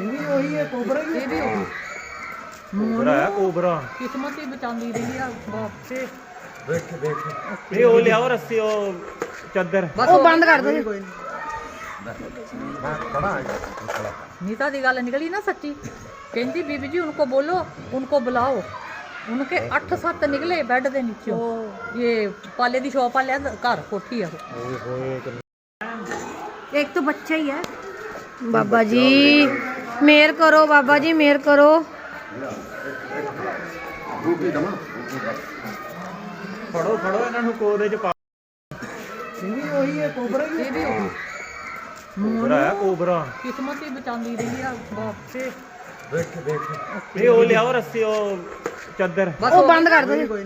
ਇਹ ਵੀ ਉਹੀ ਹੈ ਕੋਬਰਾ ਹੀ ਇਹ ਵੀ ਉਹੀ ਕੋਬਰਾ ਹੈ ਕੋਬਰਾ ਕਿਸਮਤ ਹੀ ਬਚਾਉਂਦੀ ਰਹੀ ਆ ਬਾਪੇ ਦੇਖ ਦੇਖ ਇਹ ਉਹ ਲਿਆਓ ਰੱਸੀ ਉਹ ਚਾਦਰ ਬਸ ਉਹ ਬੰਦ ਕਰ ਦੋ ਕੋਈ ਨਹੀਂ ਮੈਂ ਖੜਾ ਹੈ ਖੜਾ नीता दी गल निकली ना सच्ची कहती बीबी जी उनको बोलो उनको बुलाओ उनके अठ सत्त निकले बेड दे नीचों ये पाले दी शॉप वाले घर कोठी है वो। ਓਏ ਹੋਏ ਕਿੰਨਾ- ਇੱਕ ਤਾਂ ਬੱਚਾ ਹੀ ਹੈ ਬਾਬਾ ਜੀ ਮੇਰ ਕਰੋ ਬਾਬਾ ਜੀ ਮੇਰ ਕਰੋ। ਫੜੋ ਫੜੋ ਇਹਨਾਂ ਨੂੰ ਕੋਦੇ ਚ ਪਾ। ਸਿੰਘੀ ਉਹੀ ਹੈ ਕੋਬਰਾ ਹੀ ਹੈ। ਕੋਬਰਾ ਹੈ ਕੋਬਰਾ। ਕਿਸਮਤ ਹੀ ਬਚਾਉਂਦੀ ਰਹੀ ਆ ਬਾਪੇ ਦੇਖ ਦੇਖ ਇਹ ਉਹ ਲਿਆਓ ਰੱਸੀ ਉਹ ਚਾਦਰ। ਉਹ ਬੰਦ ਕਰ ਦੋ। ਕੋਈ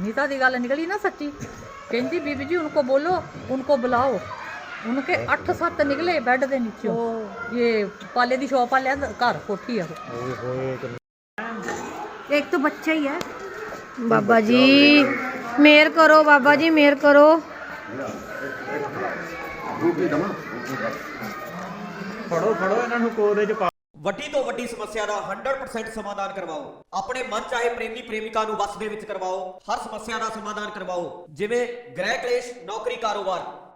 ਨੀਤਾ ਦੀ ਗੱਲ ਨਿਕਲੀ ਨਾ ਸੱਚੀ। ਕਹਿੰਦੀ ਬੀਬੀ ਜੀ ਉਨਕੋ ਬੋਲੋ ਉਨਕੋ ਬੁਲਾਓ। उनको बोलो उनको बुलाओ उनके अठ सत्त निकले बेड दे नीचों ये पाले दी शॉप वाले घर कोठी है वो। ਓਏ ਹੋਏ ਕਿੰਨਾ- ਇੱਕ ਤਾਂ ਬੱਚਾ ਹੀ ਹੈ ਬਾਬਾ ਜੀ ਮੇਰ ਕਰੋ ਬਾਬਾ ਜੀ ਮੇਰ ਕਰੋ ਰੋਟੀ ਦਮਾ ਫੜੋ ਫੜੋ ਇਹਨਾਂ ਨੂੰ ਕੋਦੇ ਚ ਪਾ ਵੱਡੀ ਤੋਂ ਵੱਡੀ ਸਮੱਸਿਆ ਦਾ 100% ਸਮਾਧਾਨ ਕਰਵਾਓ ਆਪਣੇ ਮਨ ਚਾਹੇ ਪ੍ਰੇਮੀ ਪ੍ਰੇਮਿਕਾ ਨੂੰ ਵਸ ਦੇ ਵਿੱਚ ਕਰਵਾਓ ਹਰ ਸਮੱਸਿਆ ਦਾ ਸਮਾਧਾਨ ਕਰਵਾਓ ਜਿਵੇਂ ਗ੍ਰਹਿ ਕਲੇਸ਼ ਨੌਕਰੀ ਕਾਰੋਬਾਰ